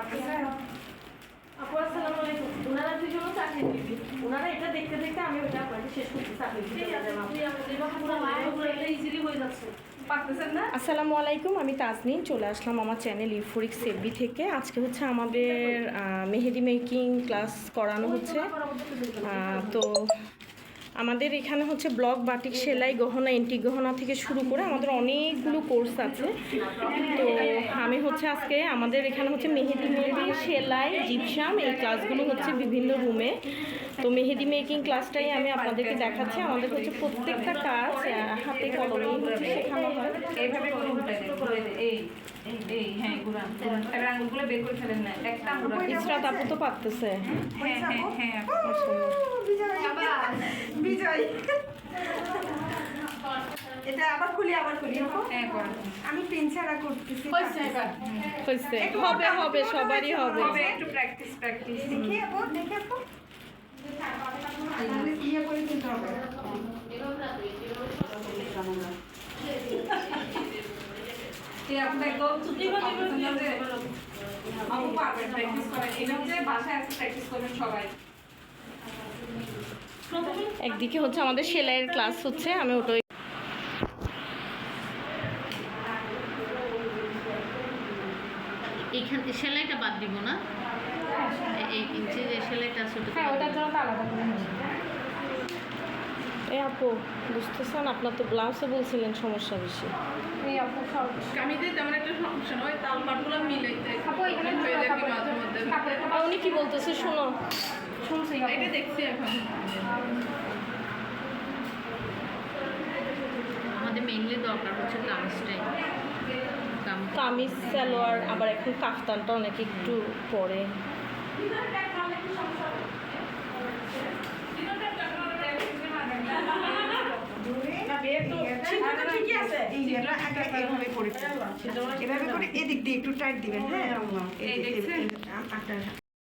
আপু আসসালামু আলাইকুম। ওনারা দুজনও চাকরি দিবি। ওনারা এটা দেখতে দেখতে আমি ওটা আপনাকে শেষ করতে চাকরি ইজিলি হয়ে যাচ্ছে। আসসালামু আলাইকুম আমি তাজনিন চলে আসলাম আমার চ্যানেল ইউফোরিক সেভি থেকে। আজকে হচ্ছে আমাদের মেহেদি মেকিং ক্লাস করানো হচ্ছে। তো আমাদের এখানে হচ্ছে ব্লক বাটিক সেলাই গহনা এন্টি গহনা থেকে শুরু করে আমাদের অনেকগুলো কোর্স আছে। তো আমি হচ্ছে আজকে আমাদের এখানে হচ্ছে মেহেদি মেহেদি সেলাই জিপসাম এই ক্লাসগুলো হচ্ছে বিভিন্ন রুমে। তো মেহেদি মেকিং ক্লাসটাই আমি আপনাদেরকে দেখাচ্ছি। আমাদের হচ্ছে প্রত্যেকটা কাজ হাতে কলমেই হচ্ছে শেখানো হয়। এইভাবে। এই হ্যাঁ। ইসরাত আপু তো পারতেছে। হ্যাঁ হ্যাঁ হ্যাঁ এটা আবার খুলি আবার খুলি। হ্যাঁ করেন আমি পিন ছাড়া করতেছি। হবে হবে সবারই হবে। একটু প্র্যাকটিস প্র্যাকটিস দেখি আপু আপু ইয়ে করে হবে। আপু পারবেন প্র্যাকটিস করেন এটা হচ্ছে বাসায় আছে প্র্যাকটিস করবেন সবাই। একদিকে হচ্ছে আমাদের সেলাইয়ের ক্লাস হচ্ছে আমি ওটাই এইখান সেলাইটা বাদ দিব না? এই ইঞ্চি যে সেলাইটা হ্যাঁ ওটার জন্য আলাদা করে এই আপু বুঝতেছেন? আপনার তো ব্লাউজে বলছিলেন সমস্যা বেশি। এই আপু কামিজে তেমন একটা মিলাইতে হয়ে মাঝে মধ্যে। উনি কি বলতেছে? শোনো। শুনছি এটা দেখছি এখন। আমাদের মেইনলি দরকার হচ্ছে কামিজটাই কামিজ। কামিজ সালোয়ার আবার এখন কাফতানটা অনেকে একটু পরে। এই করে এভাবে করে এদিক দিয়ে একটু টাইট দিবেন হ্যাঁ? এই দেখছেন? আটা